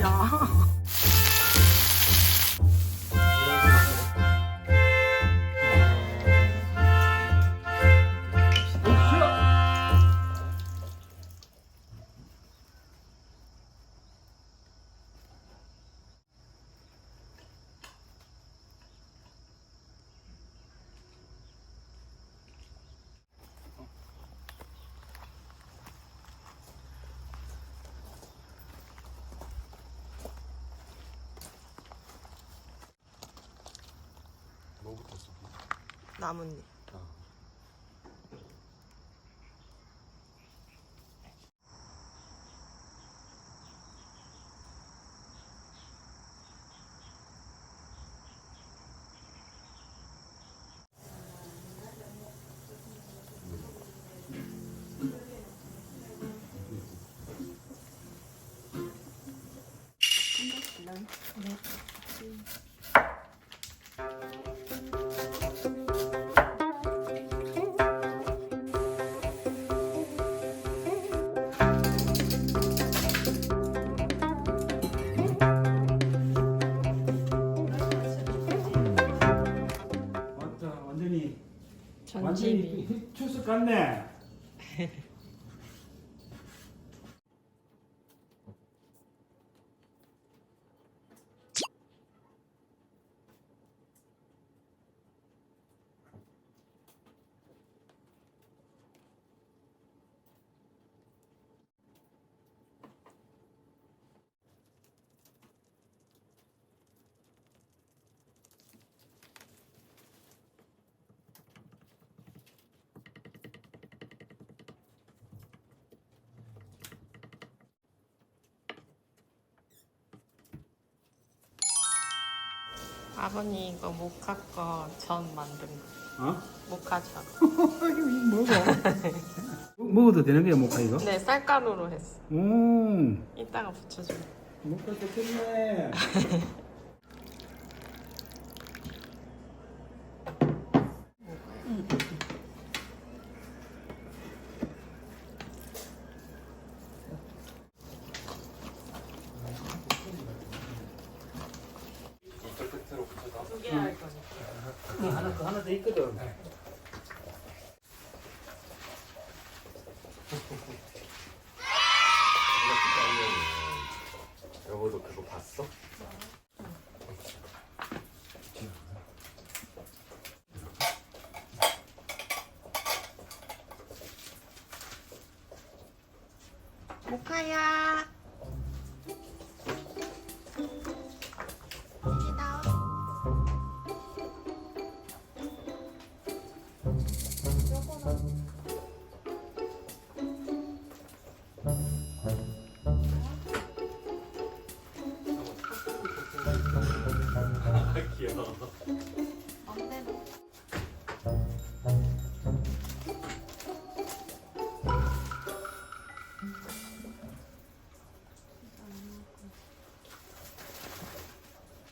야. 나뭇잎. 아. 맞 완전히 추 아버님 이거 모카 거전 만든 거. 어? 모카 전. 이거 먹어. 먹어도 되는 거야 모카 이거? 네, 쌀가루로 했어. 오, 이따가 붙여줘. 모카 좋겠네. 끝으로 붙여서 두 개 할 거니까. 하나 더 하나 더 있거든. 여보도 그거 봤어? 모카야. 귀여워.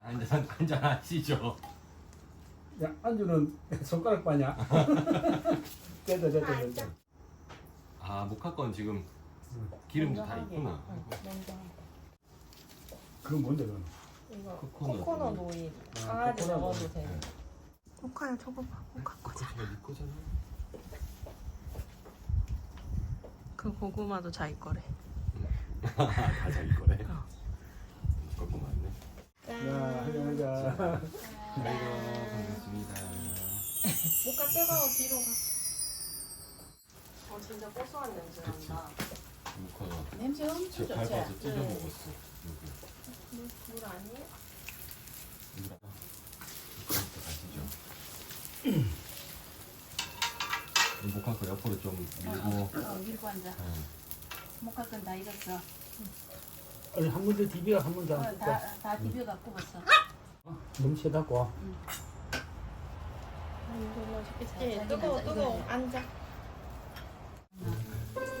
한잔 한잔 하시죠. 야 안주는 손가락 빠냐? 됐다 됐다 됐다. 아 모카 건 지금 기름도 다 있구나. 그건 뭔데 그건? 이거 코코넛. 코코넛 오일. 아, 강아지 코코넛 먹어도 오일. 모카야 저거 봐. 모카 거잖아. 네 거잖아. 그 고구마도 자기 거래. 다 자기 거래. 어. 그거 맞네. 야 하자 하자. 아이고 반갑습니다. 모카 뜨거워 뒤로 가. 어 진짜 고소한 냄새 난다. 냄새 엄청 제 좋지? 밟아서 찢어 네. 먹었어. 물, 물 아니에요? 이거 이거부터 가시죠. 이그 옆으로 좀 밀고. 어, 밀고 앉아. 네. 목화건 다 익었어. 아니 한 번 더 디비가 한 번 더. 어? 다, 다 디벼갖고 벌써. 너무 세다고. 이거 맛있겠지? 자, 뜨거워 뜨거워 앉아.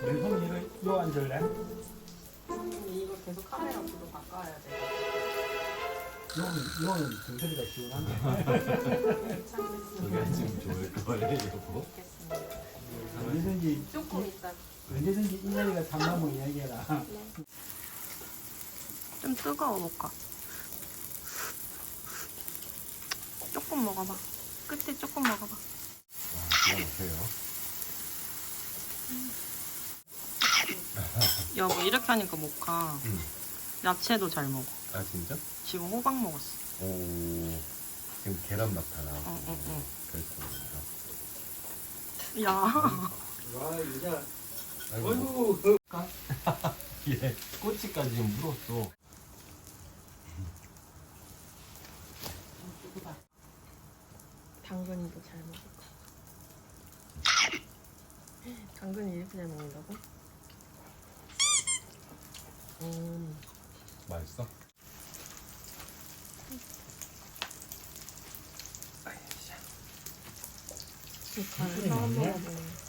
내 손이 요 앉을래? 근데 이거 계속 카메라 불로 바꿔야 돼. 요는 요는 정서리가 시원한데. 괜찮겠습니다. 저기 앉으면 좋을 거예요, 여보. 좋겠습니다. 언제든지 조금 이따 언제든지 이 자리가 탐나면 이야기해라. 좀좀 뜨거워 볼까? 조금 먹어봐. 끝에 조금 먹어봐. 와, 기가 막혀요. 여보 이렇게 하니까 모카 음. 야채도 잘 먹어. 아, 진짜? 지금 호박 먹었어. 오. 지금 계란 맛 하나. 응, 응, 응. 그렇습니다. 야. 와 여자 아이고, 어이구 그 얘 꼬치까지 지금 물었어. 당근이도 잘 먹을 거. 당근이 이렇게 잘 먹는다고? 음. 맛있어? 모카를 처음 먹어보는.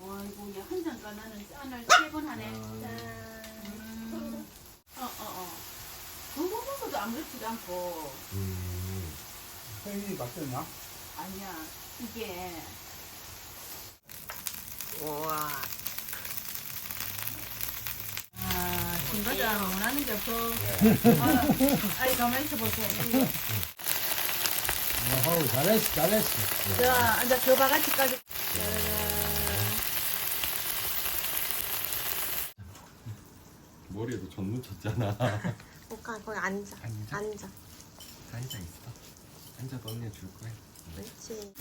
어이구 이제 한잔 가 나는 짠을 세번 하네. 아. 짠. 어어 어. 그거 먹어도 아무렇지도 않고 음. 생일이 바뀌었나? 아니야 이게 우와. 아 김과장 원하는 게 없어. 네. 아, 아이 가만히 있어 보세요. 어우 잘했어 잘했어 자 앉아 겨바가지까지. 머리에도 전 묻혔잖아. 모카 거기 앉아. 앉아? 앉아. 앉아 있어. 앉아도 언니 줄 거야. 그렇지.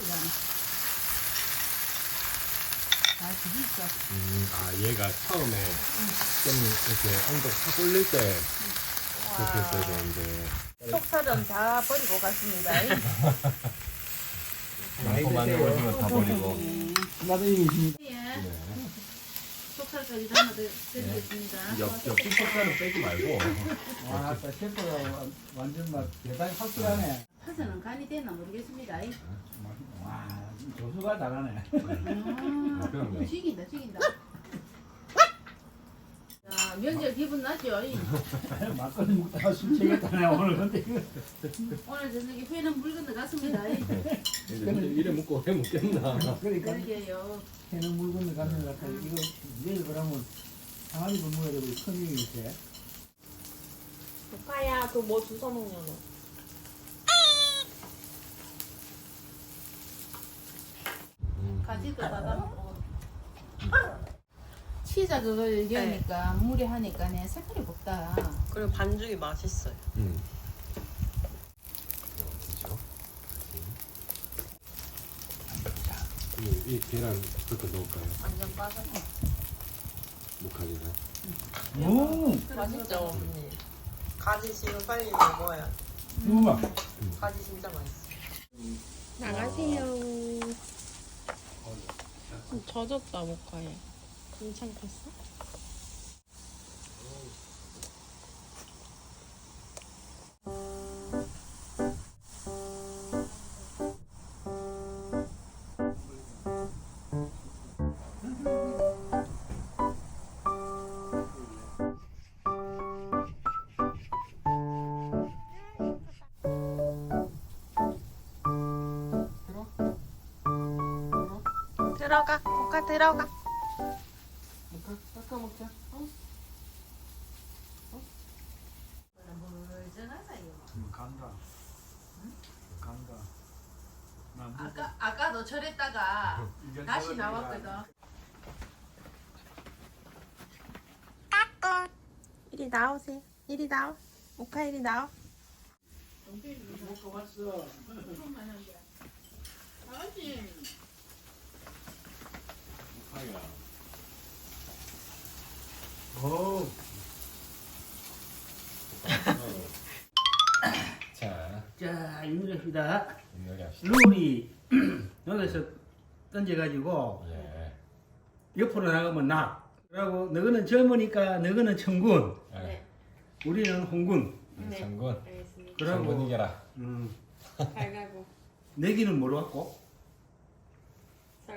아. 음, 아 얘가 처음에 좀 이렇게 언덕 확 올릴 때 그렇게 했어야 되는데 속사전 다 버리고 갔습니다. 양파 마늘 오징어 다 버리고 나도 있습니다 예. 네. 속살까지 담아 드리겠습니다. 옆, 옆 뚜껑가루 빼지 말고 와 아까 셰프가 완- 완전 막 대단히 확실하네 파서는 간이 되나 모르겠습니다. 와 조수가 잘하네 아. 죽인다, 죽인다. 야, 명절 기분 나죠? 막걸리 먹다가 술 취겠다네 오늘 근데 이거 오늘 저녁에 회는 물 건너갔습니다. 이래 먹고 해 먹겠나 그러니까 그러게요. 해는 물 건너 가는 것 같아 이거 내일 그러면 항아리 분무가 되고 큰 일이 있대 모카야, 그 뭐 주워 먹냐 너? 가지도 받아 먹고. 치자 그걸 여니까 물에 하니까 내 색깔이 곱다. 그리고 반죽이 맛있어요. 음. 그렇죠. 이, 이 계란 어떻게 넣을까요? 완전 빠져. 목화 계란 음 맛있죠, 언니. 가지 지금 빨리 먹어야. 우와 가지 진짜 맛있어. 나가세요. 좀 젖었다 모카에. 괜찮겠어? 들어가, 모카 들어가. 목화 깎아 먹자. 간다 간다 나 물- 아까 아까도 절했다가 다시 나왔거든. 이리 나오세요. 이리 나와. 모카 이리 나와. 먹고 왔어 아버지. 목화야 오 자 자, 이문입니다. 요리 합시다 룰이 여기서 던져가지고 예 옆으로 나가면 나. 그리고 너희는 젊으니까 너희는 청군, 네. 우리는 홍군. 네. 장군 알겠습니다. 장군 그러고 이겨라 음, 갈가고. 내기는 뭐로 갖고?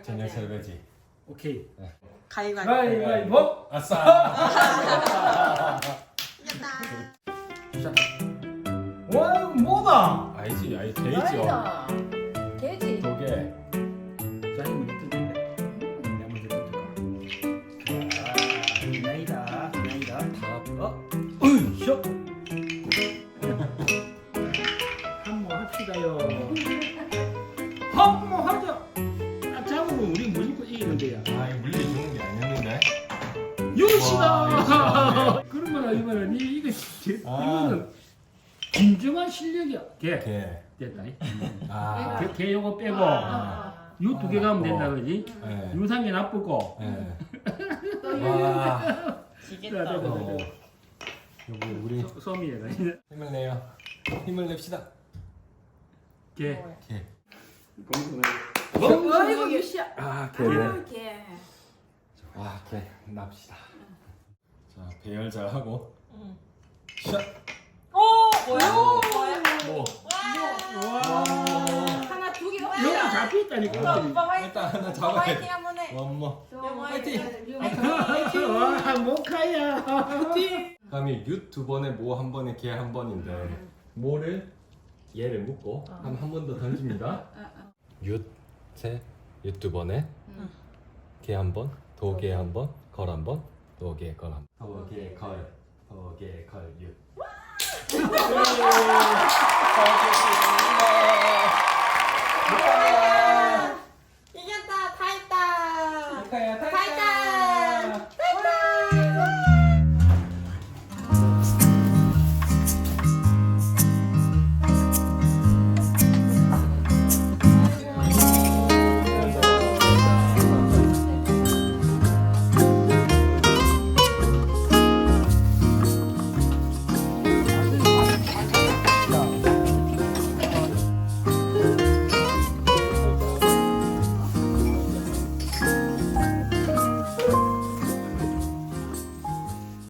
저녁 설거지 오케이. 네. 가위바위보. 가위바위보. 아싸. 이겼다. 와 뭐다? 아니지, 아니 돼지요. 돼지. 저게 어? 한모 합시다요. 아. 이거는 진정한 실력이야. 개 개. 됐다. 이. 아. 개, 개 요거 빼고 아. 요 두 개 가면 된다 어. 그지? 예. 유산균 나쁘고 예. 와. 지겠다. 네, 네, 어. 여보 우리 솜이에다. 힘을 내요. 힘을 냅시다. 개. 개. 어이구 유시야. 아 이렇게. 와, 개 납시다. 자, 배열 잘 하고. 응. 샷. 오 뭐야? 뭐야? 뭐. 와. 하나 두 개. 여기 잡혀 있다니까. 오빠 화이팅. 일단 하나 오빠 잡아야 화이팅 돼. 한번 해. 원모. 화이팅. 와 모카야. 그다음에 윷두 번에 모 한 번에 개 한 번인데 모를 얘를 묶고 한 한 번 더 던집니다. 윷 세, 윷두 번에 개한 번, 도개 한 번, 걸 한 번, 도개 걸 한 번. 도개 걸, 도개 걸 윷.